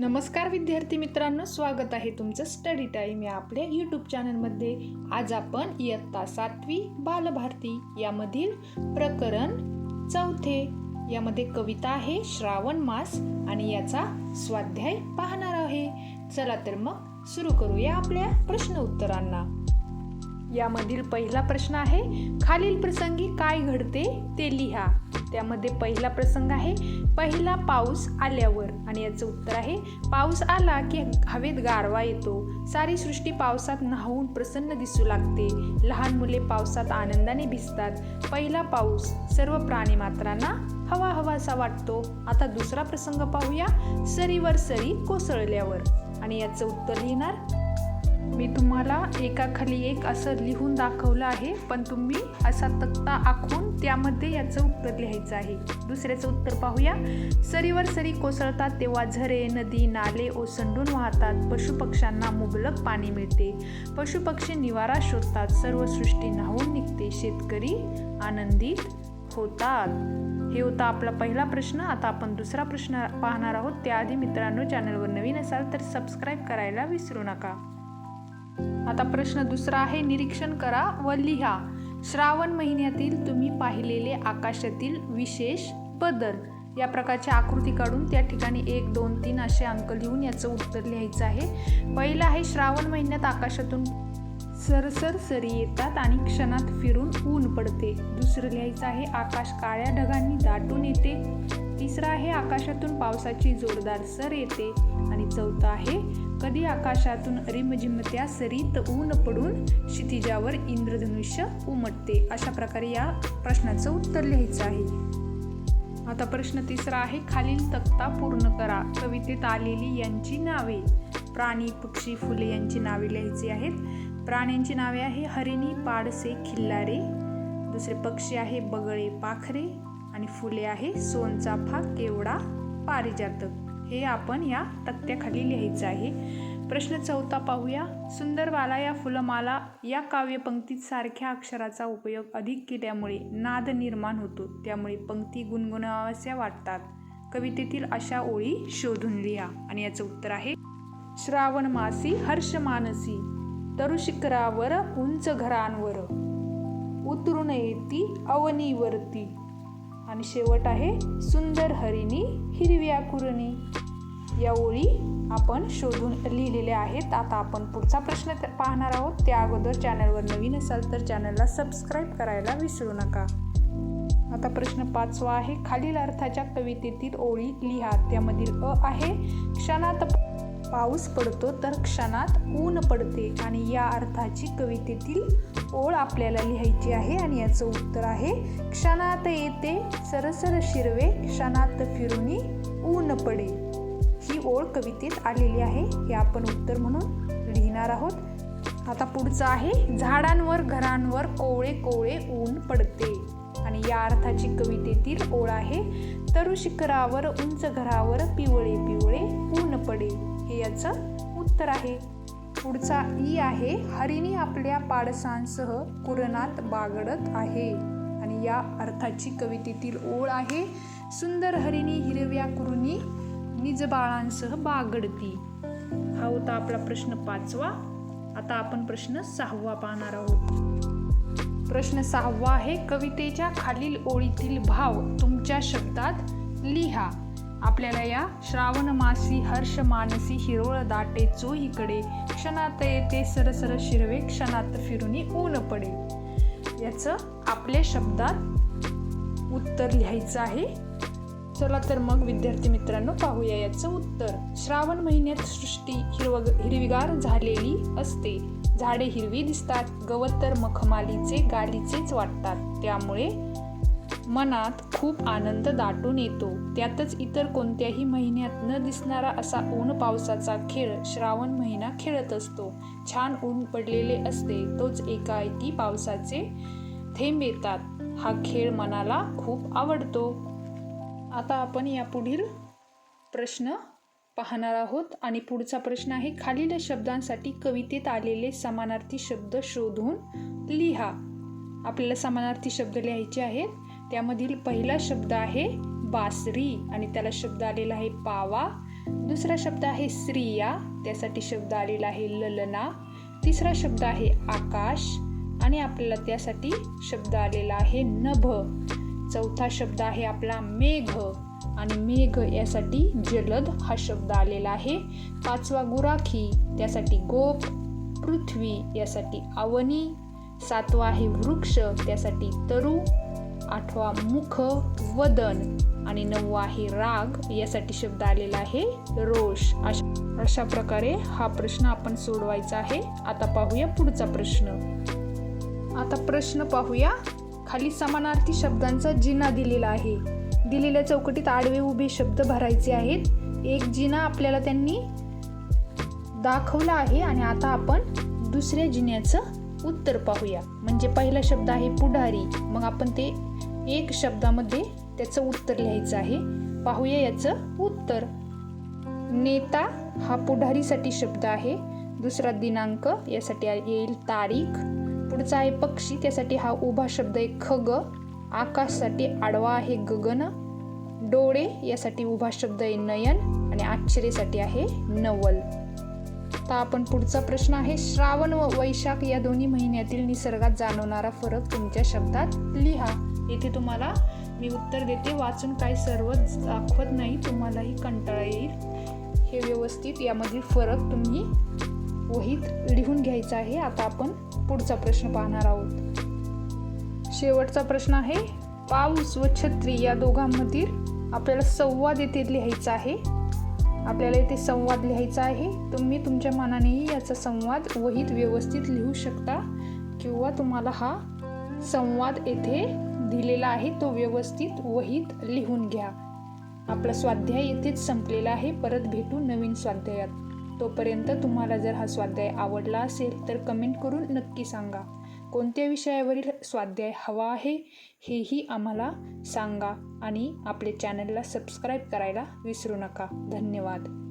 नमस्कार विद्यार्थी मित्रांनो स्वागत आहे तुमचं स्टडी टाईम या आपल्या यूट्यूब चॅनलमध्ये आज आपण इयत्ता सातवी बालभारती यामधील प्रकरण चौथे. यामध्ये कविता आहे श्रावण मास आणि याचा स्वाध्याय पाहणार आहे. चला तर मग सुरू करूया आपल्या प्रश्न उत्तरांना यामधील पहिला प्रश्न आहे खालील प्रसंगी काय घडते ते लिहा. त्यामध्ये पहिला प्रसंग आहे पहिला पाऊस आल्यावर. आणि याचं उत्तर आहे पाऊस आला की हवेत गारवा येतो. सारी सृष्टी पावसात न्हावून प्रसन्न दिसू लागते. लहान मुले पावसात आनंदाने भिजतात. पहिला पाऊस सर्व प्राणीमात्रांना हवा हवासा वाटतो. आता दुसरा प्रसंग पाहूया सरीवर सरी कोसळल्यावर. आणि याचं उत्तर लिहिणार मी तुम्हाला एकाखाली एक असं लिहून दाखवलं आहे पण तुम्ही असा तक्ता आखून त्यामध्ये याचं उत्तर लिहायचं आहे. दुसऱ्याचं उत्तर पाहूया. सरीवर सरी कोसळतात तेव्हा झरे नदी नाले ओसंडून वाहतात. पशुपक्ष्यांना मुबलक पाणी मिळते. पशुपक्षी निवारा शोधतात. सर्व सृष्टी न्हावून निघते. शेतकरी आनंदित होतात. हे होता आपला पहिला प्रश्न. आता आपण दुसरा प्रश्न पाहणार आहोत. त्याआधी मित्रांनो चॅनलवर नवीन असाल तर सबस्क्राईब करायला विसरू नका. आता प्रश्न दुसरा आहे निरीक्षण करा व लिहा. श्रावण महिन्यातील तुम्ही पाहिलेले आकाशातील विशेष बदल. या प्रकारची आकृती काढून त्या ठिकाणी एक दोन तीन असे अंक लिहून याचं उत्तर लिहायचं आहे. पहिलं आहे श्रावण महिन्यात आकाशातून सरसर सरी येतात आणि क्षणात फिरून ऊन पडते. दुसरं लिहायचं आहे आकाश काळ्या ढगांनी दाटून येते. तिसरं आहे आकाशातून पावसाची जोरदार सर येते. आणि चौथं आहे कधी आकाशातून रिमझिमत्या सरीत ऊन पडून क्षितिजावर इंद्रधनुष्य उमटते? अशा प्रकारे या प्रश्नाचं उत्तर लिहायचं आहे. आता प्रश्न तिसरा आहे खालील तक्ता पूर्ण करा. कवितेत आलेली यांची नावे. प्राणी पक्षी फुले यांची नावे लिहायची आहेत. प्राण्यांची नावे आहे हरिणी पाडसे खिल्लारे. दुसरे पक्षी आहे बगळे पाखरे. आणि फुले आहे सोनचाफा केवडा पारिजातक. हे आपण या तक्त्याखाली लिहायचं आहे. प्रश्न चौथा पाहूया. सुंदरबाला या फुलमाला या काव्यपंक्तीत सारख्या अक्षराचा उपयोग अधिक केल्यामुळे नाद निर्माण होतो. त्यामुळे पंक्ती गुणगुणाव्याच्या वाटतात. कवितेतील अशा ओळी शोधून लिहा. आणि याचं उत्तर आहे. श्रावण मासी हर्ष मानसी तरुशिखरावर उंच घरांवर. उतरून येती अवनीवरती. आणि शेवट आहे सुंदर हरिणी हिरव्या कुरणी या ओळी आपण शोधून लिहिलेल्या आहेत. आता आपण पुढचा प्रश्न पाहणार आहोत. त्या अगोदर चॅनलवर नवीन असाल तर चॅनलला सबस्क्राईब करायला विसरू नका. आता प्रश्न पाचवा आहे. खालील अर्थाच्या कवितेतील ओळी लिहा. त्यामधील अ आहे क्षणात पाऊस पडतो तर क्षणात ऊन पडते. आणि या अर्थाची कवितेतील ओळ आपल्याला लिहायची आहे आणि याचं उत्तर आहे क्षणात येते सरसर शिरवे क्षणात फिरुनी ऊन पडे. ही ओळ कवितेत आलेली आहे हे आपण उत्तर म्हणून लिहिणार आहोत. आता पुढचं आहे झाडांवर घरांवर कोवळे कोवळे ऊन पडते. आणि या अर्थाची कवितेतील ओळ आहे तरु शिखरावर उंच घरावर पिवळे पिवळे ऊन पडे. हे याचं उत्तर आहे. पुढचा ई आहे हरिणी आपल्या पाडसांसह कुरणात बागडत आहे. आणि या अर्थाची कवितेतील ओळ आहे सुंदर हरिणी हिरव्या कुरुणी निज बाळांसह बागडती. हा होता आपला प्रश्न पाचवा. आता आपण प्रश्न सहावा पाहणार आहोत. प्रश्न सहावा आहे कवितेच्या खालील ओळीतील भाव तुमच्या शब्दात लिहा. आपल्याला या श्रावण मासी हर्ष मानसी हिरोळ दाटे चोहीकडे क्षणात येते सरसर शिरवे क्षणात फिरुनी ऊन पडे. याचं आपल्या शब्दात उत्तर लिहायचं आहे. चला तर मग विद्यार्थी मित्रांनो पाहूया याचं उत्तर. श्रावण महिन्यात सृष्टी हिरव हिरवीगार झालेली असते. झाडे हिरवी दिसतात गवत तर मखमालीचे गालीचेच वाटतात. त्यामुळे मनात खूप आनंद दाटून येतो. त्यातच इतर कोणत्याही महिन्यात न दिसणारा असा ऊन पावसाचा खेळ श्रावण महिना खेळत असतो. छान ऊन पडलेले असते तोच एकाएकी पावसाचे थेंब येतात. हा खेळ मनाला खूप आवडतो. आता आपण यापुढील प्रश्न पाहणार आहोत. आणि पुढचा प्रश्न आहे खालील शब्दांसाठी कवितेत आलेले समानार्थी शब्द शोधून लिहा. आपल्याला समानार्थी शब्द लिहायचे आहेत. त्यामधील पहिला शब्द आहे बासरी. आणि त्याला शब्द आलेला आहे पावा. दुसरा शब्द आहे स्त्रिया. त्यासाठी शब्द आलेला आहे ललना. तिसरा शब्द आहे आकाश. आणि आपल्याला त्यासाठी शब्द आलेला आहे नभ. चौथा शब्द आहे आपला मेघ. आणि मेघ यासाठी जलद हा शब्द आलेला आहे. पाचवा गुराखी त्यासाठी गोप. पृथ्वी यासाठी आवनी सातवा आहे वृक्ष त्यासाठी तरु. आठवा मुख वदन. आणि नववा आहे राग यासाठी शब्द आलेला आहे रोष. अशा अशा प्रकारे हा प्रश्न आपण सोडवायचा आहे. आता पाहूया पुढचा प्रश्न. आता प्रश्न पाहूया खाली समानार्थी शब्दांचा जिना दिलेला आहे. दिलेल्या चौकटीत आडवे उभे शब्द भरायचे आहेत. एक जिना आपल्याला त्यांनी दाखवला आहे आणि आता आपण दुसऱ्या जिन्याचं उत्तर पाहूया. म्हणजे पहिला शब्द आहे पुढारी. मग आपण ते एक शब्दामध्ये त्याचं उत्तर लिहायचं आहे. पाहूया याचं उत्तर. नेता हा पुढारीसाठी शब्द आहे. दुसरा दिनांक यासाठी येईल तारीख. पुढचा आहे पक्षी. त्यासाठी हा उभा शब्द आहे खग. आकाशसाठी आडवा आहे गगन. डोळे यासाठी उभा शब्द आहे नयन आणि आश्चर्यासाठी आहे नवल. आता आपण पुढचा प्रश्न आहे. श्रावण व वैशाख या दोन्ही महिन्यातील निसर्गात जाणवणारा फरक तुमच्या शब्दात लिहा. येथे तुम्हाला मी उत्तर देते. वाचून काय सर्व दाखवत नाही तुम्हालाही कंटाळा येईल. हे व्यवस्थित यामधील फरक तुम्ही वहीत लिहून घ्यायचा आहे. आता आपण पुढचा प्रश्न पाहणार आहोत. शेवटचा प्रश्न आहे पाऊस व छत्री या दोघांमधील आपल्याला संवाद येथे लिहायचा आहे. आपल्याला इथे संवाद लिहायचा आहे. तुम्ही तुमच्या मनानेही याचा संवाद वहीत व्यवस्थित लिहू शकता किंवा तुम्हाला हा संवाद येथे दिलेला आहे तो व्यवस्थित वहीत लिहून घ्या. आपला स्वाध्याय येथेच संपलेला आहे. परत भेटू नवीन स्वाध्यायात. तोपर्यंत तुम्हाला जर हा स्वाध्याय आवडला असेल तर कमेंट करून नक्की सांगा. कोणत्या विषयावरील स्वाध्याय हवा आहे हेही आम्हाला सांगा आणि आपले चॅनलला सबस्क्राईब करायला विसरू नका. धन्यवाद.